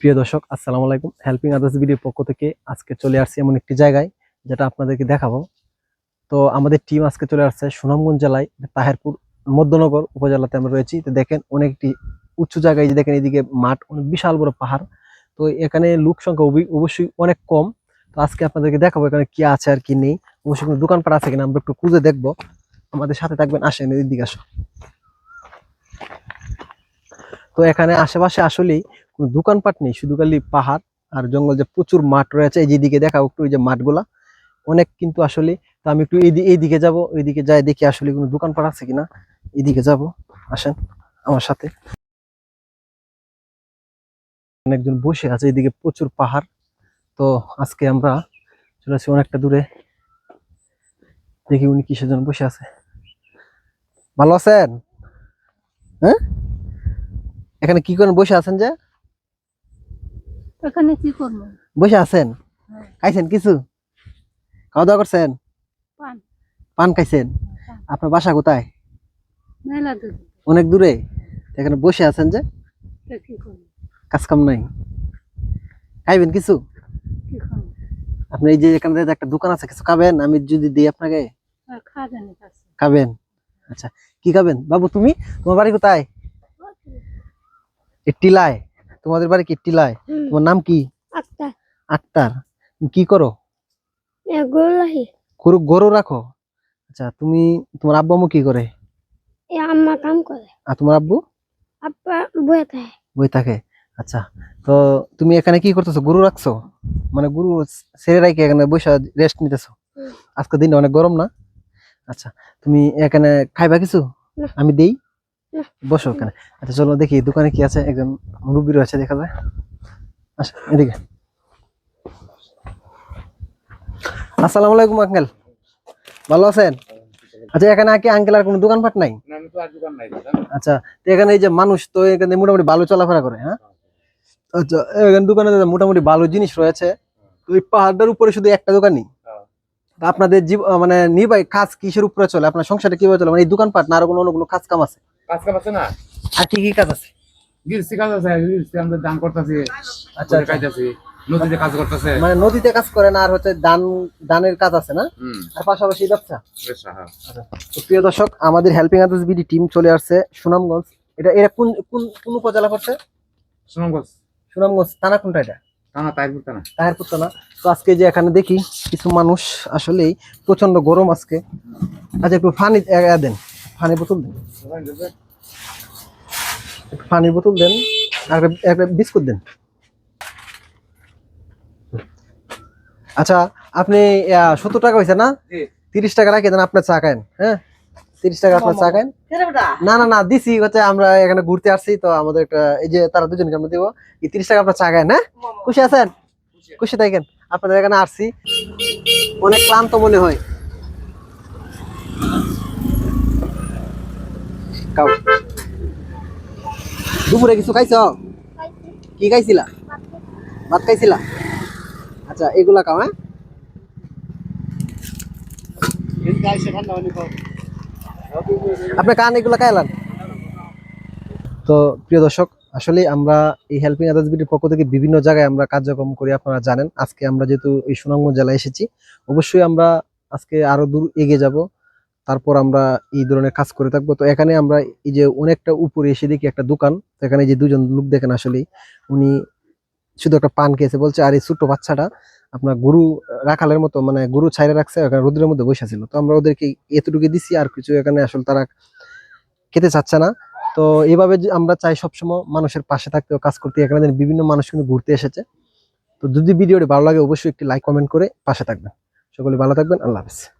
প্রিয় দর্শক, আসসালামু আলাইকুম। হেল্পিং আদার্স ভিডিওর পক্ষ থেকে আজকে চলে আসছি এমন একটি জায়গায়, যেটা আপনাদেরকে দেখাবো। তো আমাদের টিম আজকে চলে আসছে সুনামগঞ্জ জেলায় তাহেরপুর মধ্যনগর উপজেলাতে আমরা রয়েছি। তো দেখেন অনেকটি উঁচু জায়গায় যে দেখেন, এদিকে মাঠ, অনেক বিশাল বড় পাহাড়। তো এখানে লোক সংখ্যা অবশ্যই অনেক কম। তো আজকে আপনাদেরকে দেখাবো এখানে কি আছে আর কি নেই। অবশ্যই কোনো দোকানপাট আছে কিনা আমরা একটু খুঁজে দেখব। আমাদের সাথে থাকবেন, আসেন এদিকে আসো। তো এখানে আশেপাশে আসলেই কোনো দোকানপাট নেই, শুধু খালি পাহাড় আর জঙ্গল যে প্রচুর মাঠ রয়েছে, এই যেদিকে দেখা একটু ওই যে মাঠগুলা। অনেক কিন্তু আসলে, তো আমি একটু এইদি- এইদিকে যাব এইদিকে যাই দেখি আসলে কোনো দোকানপাট আছে কিনা। এইদিকে যাব, আসেন আমার সাথে। অনেকজন বসে আছে, এইদিকে প্রচুর পাহাড়। তো আজকে আমরা চলে আসছি অনেকটা দূরে। দেখি উনি কিসের জন্য বসে আছে। ভালো আছেন? হ্যাঁ? এখানে কি করেন বসে আছেন যে? এখানে কি করব? বসে আছেন? হ্যাঁ। খাইছেন কিছু? খাওয়া দাওয়া করছেন? পান। পান খাইছেন? আপনার বাসা কোথায়? মেলা অনেক দূরে? এখানে বসে আছেন যে? তা কি করব? কাজ কাম নাই। খাইবেন কিছু? কি আপনি এই যে এখানে একটা দোকান আছে কিছু খাবেন? আমি যদি দিই আপনাকে? কাছে। খাবেন? আচ্ছা কি খাবেন? বাবু তুমি? তোমার বাড়ি কোথায়? টিলায়। তোমাদের বাড়ি কি টিলায়? তোমার নাম কি? আক্তার। তুমি কি করো? এগুলাই গরু গরু রাখো? আচ্ছা তুমি তোমার আব্বু আম্মু কি করে? এ আম্মা কাম করে। আর তোমার আব্বু? আপা বয়ে থাকে। বই থাকে। আচ্ছা তো তুমি এখানে কি করতেছো? গরু রাখছো? মানে গরু ছেড়ে রাখি এখানে বসে রেস্ট নিতেছো। আজকে দিনটা অনেক গরম না? আচ্ছা তুমি এখানে খাইবা কিছু? আমি দেই। বসো ওখানে। আচ্ছা চলো দেখি দোকানে কি আছে? একজন মুরব্বী রয়েছে দেখা যায়। আচ্ছা এদিকে। আসসালামু আলাইকুম আঙ্কেল। ভালো আছেন? আচ্ছা এখানে কি আঙ্কেল আর কোনো দোকানপাট নাই? আর আচ্ছা তো এখানে এই যে মানুষ তো এখানে মোটামুটি ভালো চলাফেরা করে হ্যাঁ? আচ্ছা এখানে দোকানে মোটামুটি ভালো জিনিস রয়েছে। তো এই পাহাড়টার উপরে শুধু একটা দোকানই? হ্যাঁ। আপনাদের জীব মানে নির্বাহী কাজ কিসের উপরে চলে? আপনার সংসারটা কীভাবে চলে? মানে এই দোকানপাট না আরও কোনো অন্য কোনো কাজ কাম আছে? কাজ কাম আছে না? আর কি কি কাজ আছে? গিরসি কাজ আছে গিরসি আমরা দান করতেছি আচ্ছা আচ্ছা। নদীতে কাজ করতেছে। মানে নদীতে কাজ করে না আর হচ্ছে দান দানের কাজ আছে না? আর পাশাপাশি ব্যবসা হ্যাঁ। প্রিয় দর্শক আমাদের হেল্পিং আদার্স বিডি টিম চলে আসছে সুনামগঞ্জ। এটা এটা কোন কোন কোন উপজেলা করছে সুনামগঞ্জ। সুনামগঞ্জ থানা কোনটা এটা? তাহেরপুর থানা। তো আজকে যে এখানে দেখি কিছু মানুষ আসলেই প্রচণ্ড গরম আজকে। আচ্ছা একটু এ দেন। পানি বোতল দেন। একটু পানির বোতল দেন আর একটা- বিস্কুট দেন। আচ্ছা আপনি সত্তর টাকা হয়েছে না? তিরিশ টাকা রাখি দেন আপনার চা খায়েন হ্যাঁ? তিরিশ টাকা আপনার চা খায়েন না না না দিছি হচ্ছে আমরা এখানে ঘুরতে আসছি তো আমাদের একটা এই যে তারা দুজনকে আমরা দিব। এই তিরিশ টাকা আপনার চা খায়েন হ্যাঁ? খুশি আছেন? খুশি থাকেন? আপনাদের এখানে আসছি। অনেক ক্লান্ত মনে হয়। খাও। দুপুরে কিছু খাইছ? কি খাইছিলা? ভাত খাইছিলা? আচ্ছা এগুলা খাও হ্যাঁ? আপনি কান এগুলা খাইলাম তো প্রিয় দর্শক আসলে আমরা এই হেল্পিং আদার্স বিটির পক্ষ থেকে বিভিন্ন জায়গায় আমরা কার্যক্রম করি আপনারা জানেন। আজকে আমরা যেহেতু এই সুনামগঞ্জ জেলায় এসেছি অবশ্যই আমরা আজকে আরও দূর এগিয়ে যাব। তারপর আমরা এই ধরনের কাজ করে থাকব। তো এখানে আমরা এই যে অনেকটা উপরে এসে দেখি একটা দোকান। এখানে যে দুজন লোক দেখেন আসলে উনি শুধু একটা পান খেয়েছে বলছে, আর এই ছোট্ট বাচ্চাটা আপনার গরু রাখালের মতো মানে গরু ছাইরে রাখছে এখানে রোদের মধ্যে বসে ছিল তো আমরা ওদেরকে এতটুকু দিছি, আর কিছু এখানে আসলে তারা খেতে চাচ্ছে না। তো এইভাবে আমরা চাই সবসময় মানুষের পাশে থাকতে কাজ করতে। এখানে বিভিন্ন মানুষ কিন্তু ঘুরতে এসেছে। তো যদি ভিডিওটি ভালো লাগে, অবশ্যই একটি লাইক, কমেন্ট করে পাশে থাকবেন। সকলে ভালো থাকবেন, আল্লাহ হাফেজ।